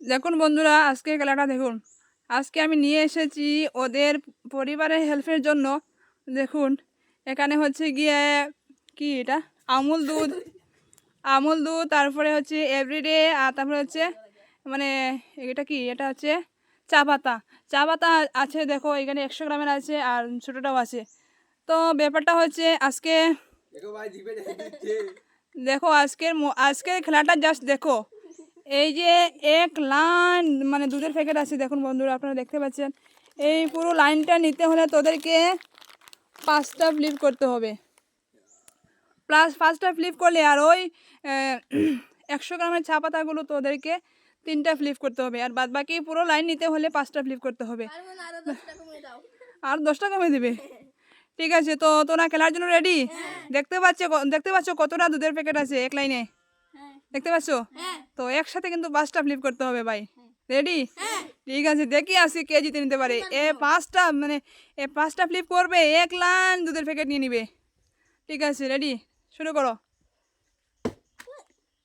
দেখুন বন্ধুরা আজকে খেলাটা দেখুন। আজকে আমি নিয়ে এসেছি ওদের পরিবারের হেল্পের জন্য। দেখুন এখানে হচ্ছে গিয়ে কি এটা? আমুল দুধ। আমুল দুধ তারপরে হচ্ছে এভরিডে আর তারপরে হচ্ছে মানে এটা কি? এটা হচ্ছে চা পাতা। চা পাতা আছে দেখো এখানে একশো গ্রামের আছে আর ছোটোটাও আছে। তো ব্যাপারটা হচ্ছে আজকে দেখো আজকের আজকের খেলাটা জাস্ট দেখো। এই যে এক লাইন মানে দুধের প্যাকেট আছে দেখুন বন্ধুরা আপনারা দেখতে পাচ্ছেন। এই পুরো লাইনটা নিতে হলে তোদেরকে পাঁচটা ফ্লিপ করতে হবে। প্লাস পাঁচটা ফ্লিপ করলে আর ওই একশো গ্রামের চা পাতাগুলো তোদেরকে তিনটা ফ্লিপ করতে হবে। আর বাদ বাকি পুরো লাইন নিতে হলে পাঁচটা ফ্লিপ করতে হবে। আর দশটা কমে দেবে? ঠিক আছে তো তোরা খেলার জন্য রেডি দেখতে পাচ্ছ দেখতে পাচ্ছ কতটা দুধের প্যাকেট আছে এক লাইনে দেখতে পাচ্ছ? তো একসাথে কিন্তু পাঁচটা ফ্লিপ করতে হবে ভাই। রেডি ঠিক আছে দেখি আসি কে জিতে নিতে পারে। এ পাঁচটা মানে এ পাঁচটা ফ্লিপ করবে এক লাইন দুধের প্যাকেট নিয়ে নিবে। ঠিক আছে রেডি শুরু করো।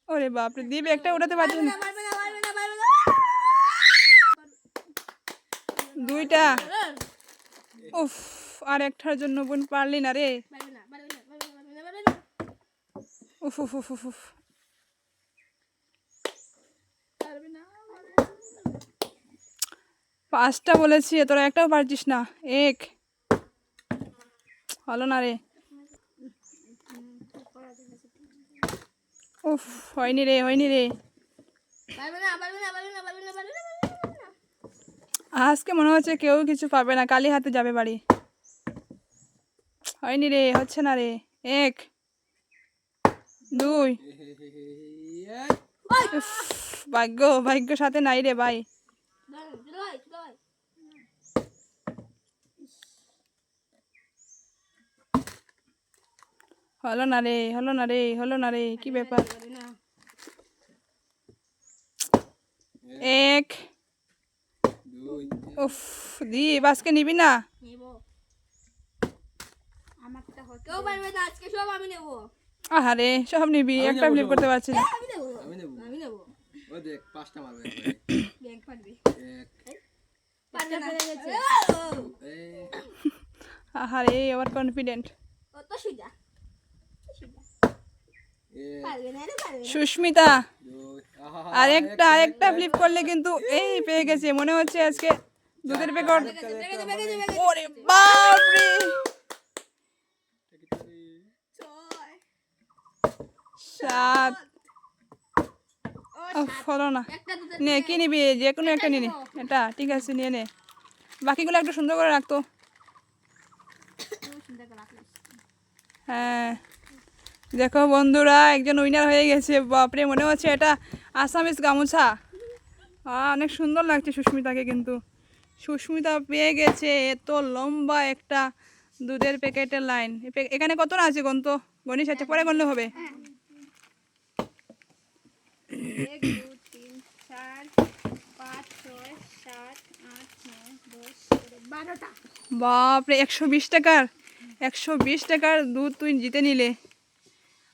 ওরে বাপরে দিবে একটা উঠাতে পারছিস না। দুইটা। উফ। আর একটার জন্য বোন পারলি না রে উফ উফ উফ উফ উফ পাঁচটা বলেছি তোরা একটাও পারছিস না এক হলো না রে উফ হয়নি রে হয়নি রে আজকে মনে হচ্ছে কেউ কিছু পাবে না কালি হাতে যাবে বাড়ি হয়নি রে হচ্ছে না রে। এক দুই। উফ, ভাগ্য ভাগ্য সাথে নাই রে ভাই। হলো না রে হলো না রে হলো না রে কি ব্যাপার? এক উফ দি আজকে নিবি না? কেউ পারবে না আজকে সব আমি নেব। আহারে সব নিবি একটা ফ্লিপ করতে পারছি না। আমি নেব আমি নেব। আমি নেব। ও দেখ পাঁচটা মারবে ব্যাংক পারবি। এক না। এই। আহারে আবার কনফিডেন্ট কত সুজা। সুস্মিতা দুই আহা আর একটা আরেকটা ফ্লিপ করলে কিন্তু এই পেয়ে গেছে। মনে হচ্ছে আজকে দুধের প্যাকেট ওরে বাপ রে ছয় সাত উফ, হলো না। নে কি নিবি? যে কোনো একটা নিয়ে এটা ঠিক আছে নিয়ে নে। বাকিগুলো একটু সুন্দর করে রাখতো। হ্যাঁ। দেখো বন্ধুরা একজন উইনার হয়ে গেছে। বাপরে মনে হচ্ছে এটা আসামিস গামুছা। অনেক সুন্দর লাগছে সুস্মিতাকে কিন্তু। সুস্মিতা পেয়ে গেছে এত লম্বা একটা দুধের প্যাকেটের লাইন এখানে কত না আছে গন্ত গণিস আছে পরে গণলে হবে। এক দুই তিন চার পাঁচ ছয় সাত আট নয় দশ বারোটা। বাপরে একশো বিশ টাকার একশো বিশ টাকার দুধ তুই জিতে নিলে।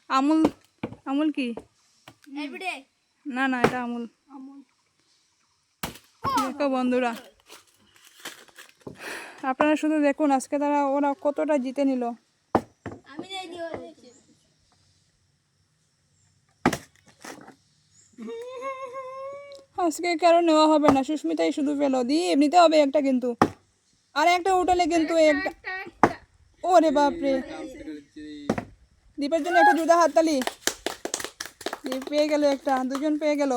আমুল আমুল কি? না না এটা আমুল। আমুল। দেখো বন্ধুরা। আপনারা শুধু দেখুন আজকে তারা ওরা কতটা জিতে নিল আমি নেই দিও দেখছি আজকে কারও নেওয়া হবে না। সুস্মিতাই শুধু পেল দি এমনিতে হবে একটা কিন্তু। আর একটা উঠালে কিন্তু একটা। ওরে বাপরে। দীপের জন্য একটা জুদা হাততালি। দীপ পেয়ে গেল একটা দুজন পেয়ে গেল।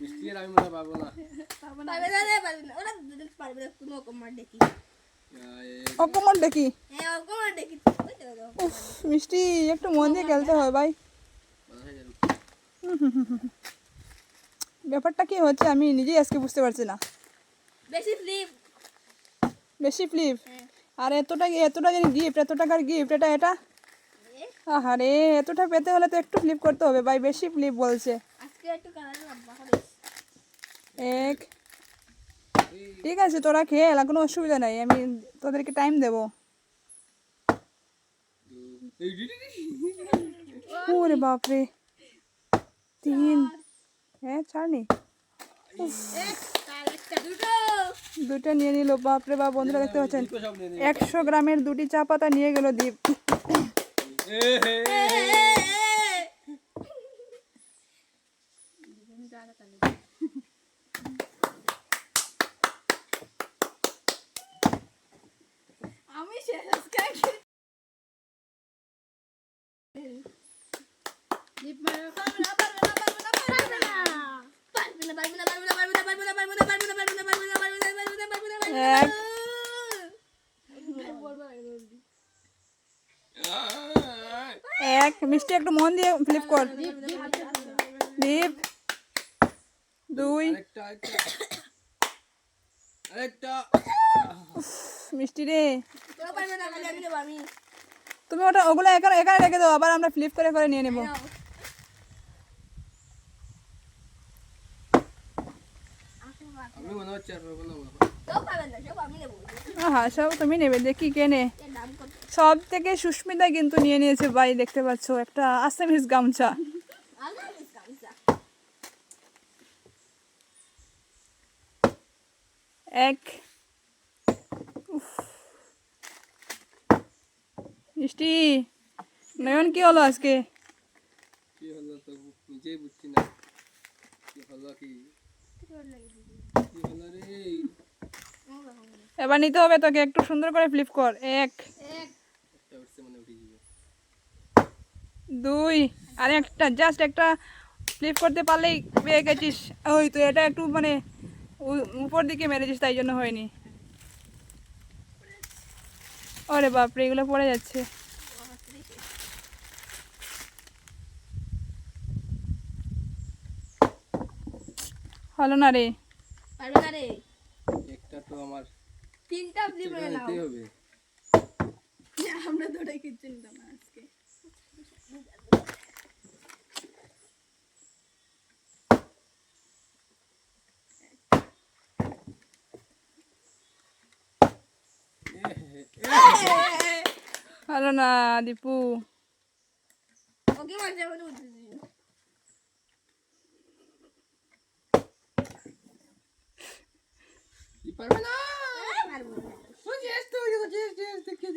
মিষ্টি আর আমি মনে হয় পাবো না। পারবে না রে পারবে না। ওরা দুজন পারবে না কোনো কমার দেখি। হ্যাঁ মিষ্টি একটু মন দিয়ে খেলতে হয় ভাই। মাথায় যাবে। ব্যাপারটা কি হচ্ছে আমি নিজেই আজকে বুঝতে পারছি না। বেশি ফ্লিপ বেশি ফ্লিপ হ্যাঁ। আর এতটা এতটা জানি গিফট এত টাকার গিফট এটা এটা? আহারে এতটা পেতে হলে তো একটু ফ্লিপ করতে হবে ভাই বেশি ফ্লিপ বলছে। আজকে একটু কালার লম্বা এক। ঠিক আছে তোরা খেল আর কোনো অসুবিধা নাই আমি তোদেরকে টাইম দেবো। ওরে বাপরে। তিন হ্যাঁ ছাড়নি? দুটো নিয়ে নিল, বাপরে বা বন্ধুরা দেখতে পাচ্ছেন। একশো গ্রামের দুটি চা পাতা নিয়ে গেল দ্বীপ এক মিষ্টি একটু মন দিয়ে ফ্লিপ কর। দীপ দুই। মিষ্টি রে। তুমি ওটা ওগুলো একা রেখে দাও আবার আমরা ফ্লিপ করে করে নিয়ে নেব। হ্যাঁ সব তুমি নেবে দেখি কে নে। সব থেকে সুস্মিতা কিন্তু নিয়ে নিয়েছে ভাই দেখতে পাচ্ছ একটা আসামিস গামছা। এক। মিষ্টি নয়ন কি হলো আজকে? কি হলো তো নিজেই বুঝছি না। কি হলো কি? কি হলো রে? এবার নিতে হবে তোকে একটু সুন্দর করে ফ্লিপ কর। এক। এক একটা উঠছে মানে উঠে যাবে দুই। আর একটা জাস্ট একটা ফ্লিপ করতে পারলেই পেয়ে গেছিস। ওই তো এটা একটু মানে উপর দিকে মেরেছিস তাই জন্য হয়নি। ওরে বাপরে এগুলো পড়ে যাচ্ছে। হলো না রে। পারবে না রে। একটা তো আমার তিনটা ফ্লিপ করে হবে। আমরা দুটাই কিচ্ছু নিতাম না। Halo na, Dipu. Okay, man, siya manood. Di parmela! What eh, oh, yes to you? Yes, yes, thank you,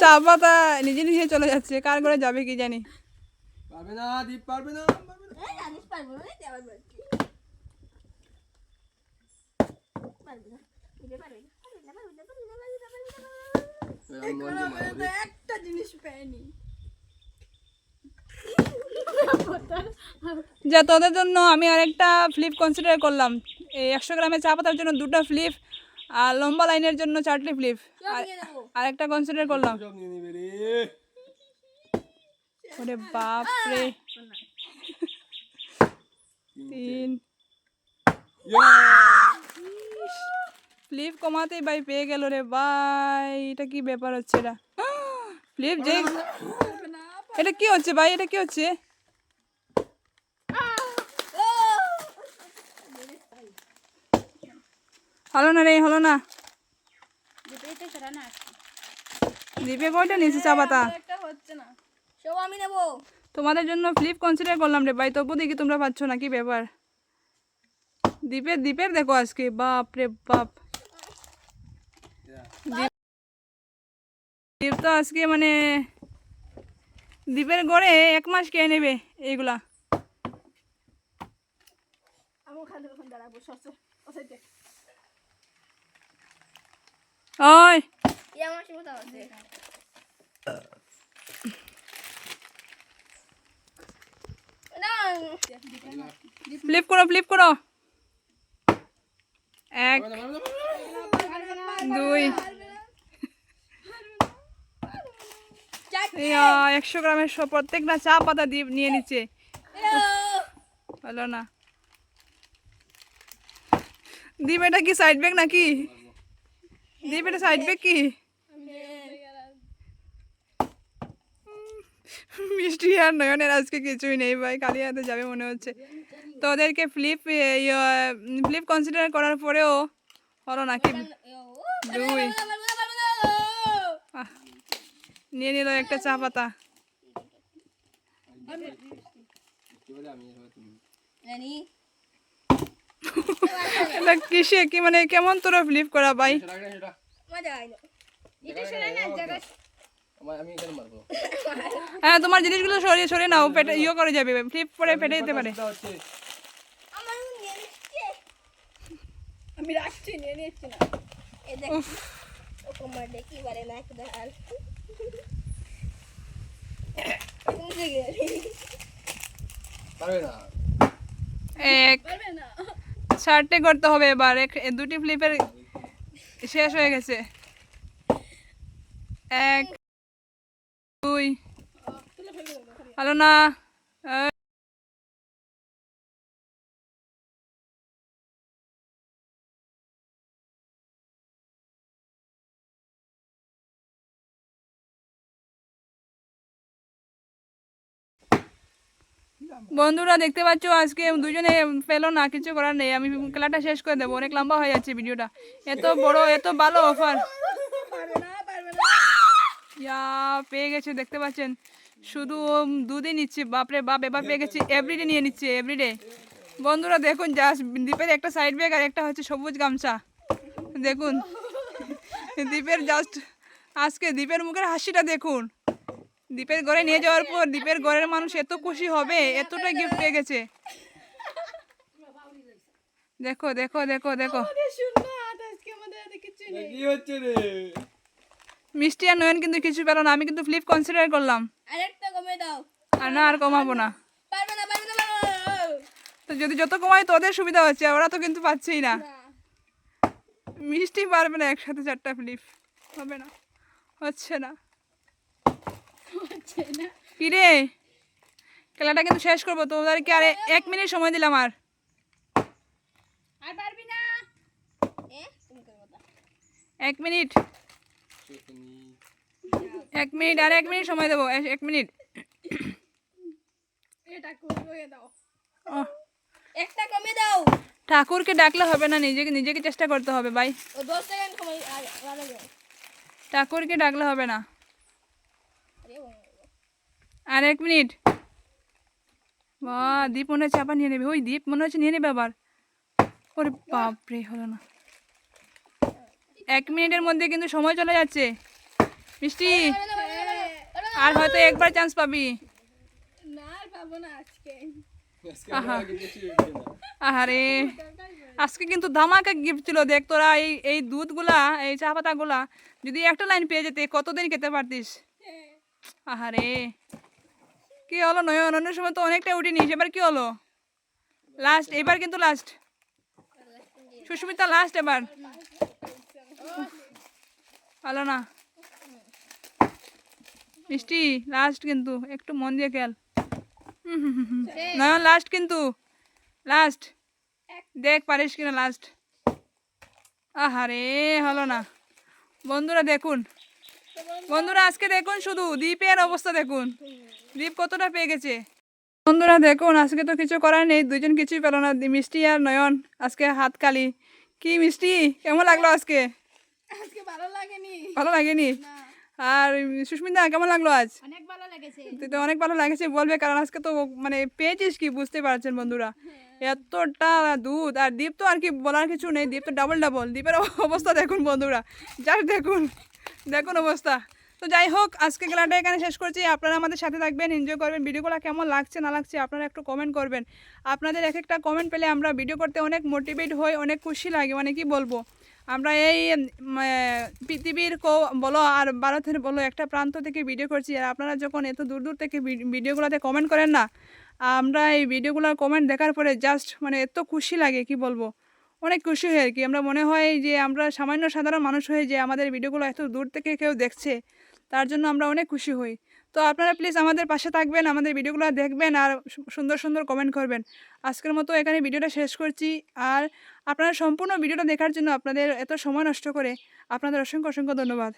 চা পাতা নিজে নিজে চলে যাচ্ছে কার করে যাবে কি জানি পারবে না দীপ পারবে না যা তোদের জন্য আমি আরেকটা ফ্লিপ কনসিডার করলাম এই একশো গ্রামে চা পাতার জন্য দুটো ফ্লিপ আর লম্বা লাইনের জন্য চারটে ফ্লিপ আর নেব। কনসিডার করলাম। ওরে বাপ রে। তিন। ফ্লিপ কমাতেই ভাই পেয়ে গেল রে ভাই। এটা কি ব্যাপার হচ্ছে এটা ফ্লিপ যে এটা কি হচ্ছে ভাই? এটা কি হচ্ছে? হলো না রে হলো না। দ্বীপে কয়টা নিয়েছে চা পাতা? সব আমি নেব। তোমাদের জন্য ফ্লিপ কনসিডার করলাম রে ভাই তবু দেখি তোমরা পাচ্ছ না কি ব্যাপার? দ্বীপের দ্বীপের দেখো আজকে বাপ রে বাপ। দ্বীপ তো আজকে মানে দ্বীপের গড়ে এক মাস খেয়ে নেবে এইগুলা। আমি ওখানে ওখানে দাঁড়াবো সস ওসাইতে ওই ফ্লিপ করো ফ্লিপ করো এক দুই একশো গ্রামের প্রত্যেকটা চা পাতা দিয়ে নিয়ে নিচ্ছে। ভালো না। ডিম এটা কি সাইড ব্যাগ নাকি? দীপ এটা সাইড ব্যাগ কি মিষ্টি আর নয়নের আজকে কিছুই নেই ভাই কালী হাতে যাবে মনে হচ্ছে তো ওদেরকে ফ্লিপ ফ্লিপ কনসিডার করার পরেও হলো নাকি দুই নিয়ে নিল একটা চা পাতা আমি এটা কিসে? কি মানে কেমন তোরা ফ্লিপ করা ভাই? হয় না এটা শোনা না জায়গা আমার আমি এখানে মারবো। হ্যাঁ তোমার জিনিসগুলো সরিয়ে সরিয়ে নাও পেটে ইয়ে করে যাবে ফ্লিপ করে ফেটে যেতে পারে। আমি রাখছি নিয়ে নিচ্ছি না। উফ। এক চারটে করতে হবে এবার। দুটি ফ্লিপের শেষ হয়ে গেছে। এক দুই। হলো না বন্ধুরা দেখতে পাচ্ছ, আজকে দুজনে পেল না, কিছু করার নেই। আমি খেলাটা শেষ করে দেবো, অনেক লম্বা হয়ে যাচ্ছে ভিডিওটা। এত বড়, এত ভালো অফার ইয়া, পেয়ে গেছে, দেখতে পাচ্ছেন। শুধু দুদিন নিচ্ছে, বাপরে বাপ, এবার পেয়ে গেছে এভরিডে নিয়ে নিচ্ছে এভরিডে বন্ধুরা দেখুন জাস্ট দ্বীপের একটা সাইড ব্যাগ আর একটা হচ্ছে সবুজ গামছা। দেখুন দ্বীপের জাস্ট আজকে দ্বীপের মুখের হাসিটা দেখুন। দ্বীপের ঘরে নিয়ে যাওয়ার পর দ্বীপের ঘরের মানুষ এত খুশি হবে এতটা গিফট পেয়ে গেছে। দেখো দেখো দেখো দেখো। কি হচ্ছে রে? মিষ্টি আর নয়ন কিন্তু কিছু পেল না আমি কিন্তু ফ্লিপ কনসিডার করলাম। আরেকটা কমে দাও। আর না আর কমাবো না। তো যদি যত কমাই তোদের সুবিধা হচ্ছে ওরা তো কিন্তু পাচ্ছেই না। না। মিষ্টি পারবে না একসাথে চারটা ফ্লিপ হবে না হচ্ছে না। কিরে? খেলাটা কিন্তু শেষ করব তোদেরকে আর এক মিনিট সময় দিলাম আর। আর পারবি না। এ তুমি করব তা। এক মিনিট। এক মিনিট আর এক মিনিট সময় দেবো এক- মিনিট। একটা কমে দাও। ঠাকুরকে ডাকলে হবে না নিজেকে নিজেকে চেষ্টা করতে হবে ভাই ও দশ সেকেন্ড কমে আর আলাদা যাও ঠাকুরকে ডাকলে হবে না। আর এক মিনিট। বা দীপ মনে হচ্ছে আবার নিয়ে নেবে। ওই দীপ মনে হচ্ছে নিয়ে নেবে আবার। ওরে বাপরে হলো না। এক মিনিটের মধ্যে কিন্তু সময় চলে যাচ্ছে। মিষ্টি আর হয়তো একবার চান্স পাবি। না আর আজকে। আজকে কিন্তু কিছুই আহারে আজকে কিন্তু ধামাকা গিফট ছিল। দেখ তোরা এই এই দুধগুলা এই চা পাতাগুলা যদি একটা লাইন পেয়ে যেতে কতদিন খেতে পারতিস? আহারে। কি হলো নয় অন্য সময় তো অনেকটা উঠিনি এবার কি হলো? লাস্ট এবার কিন্তু লাস্ট সুস্মিতা লাস্ট এবার। হলো না। মিষ্টি লাস্ট কিন্তু। একটু মন দিয়ে খেয়াল। নয়ন লাস্ট কিন্তু। লাস্ট দেখ পারিস কিনা লাস্ট আহারে হলো না। বন্ধুরা দেখুন। বন্ধুরা আজকে দেখুন শুধু দ্বীপের অবস্থা দেখুন। দ্বীপ কতটা পেয়ে গেছে। বন্ধুরা দেখুন আজকে তো কিছু করার নেই দুজন কিছুই পেল না মিষ্টি আর নয়ন আজকে হাত কালি। কি মিষ্টি কেমন লাগল আজকে? ভালো লাগেনি। ভালো লাগেনি? আর সুস্মিতা কেমন লাগল আজ? অনেক ভালো লেগেছে। তুই তো অনেক ভালো লাগেছে বলবে কারণ আজকে তো মানে পেয়েছিস কি বুঝতে পারছেন বন্ধুরা। এতটা দুধ আর দ্বীপ তো আর কি বলার কিছু নেই দ্বীপ তো ডাবল ডাবল দ্বীপের অবস্থা দেখুন বন্ধুরা জাস্ট দেখুন। দেখুন অবস্থা। তো যাই হোক, আজকে খেলাটা এখানে শেষ করছি। আপনারা আমাদের সাথে থাকবেন এনজয় করবেন, ভিডিওগুলো কেমন লাগছে, না লাগছে, আপনারা একটু কমেন্ট করবেন। আপনাদের এক একটা কমেন্ট পেলে আমরা ভিডিও করতে অনেক মোটিভেট হই, অনেক খুশি লাগে মানে কি বলব? আমরা এই পৃথিবীর কো, বলো আর ভারতের বলো একটা প্রান্ত থেকে ভিডিও করছি। আর আপনারা যখন এত দূর দূর থেকে ভিডিওগুলোতে কমেন্ট করেন না, আমরা এই ভিডিওগুলোর কমেন্ট দেখার পরে জাস্ট মানে এত খুশি লাগে, কি বলব? অনেক খুশি হই আর কি আমরা মনে হয় যে আমরা সামান্য সাধারণ মানুষ হয়ে যে আমাদের ভিডিওগুলো এত দূর থেকে কেউ দেখছে, তার জন্য আমরা অনেক খুশি হই। তো আপনারা প্লিজ আমাদের পাশে থাকবেন, আমাদের ভিডিওগুলো দেখবেন আর সুন্দর সুন্দর কমেন্ট করবেন। আজকের মতো এখানে ভিডিওটা শেষ করছি। আর আপনারা সম্পূর্ণ ভিডিওটা দেখার জন্য আপনাদের এত সময় নষ্ট করে আপনাদের অসংখ্য অসংখ্য ধন্যবাদ।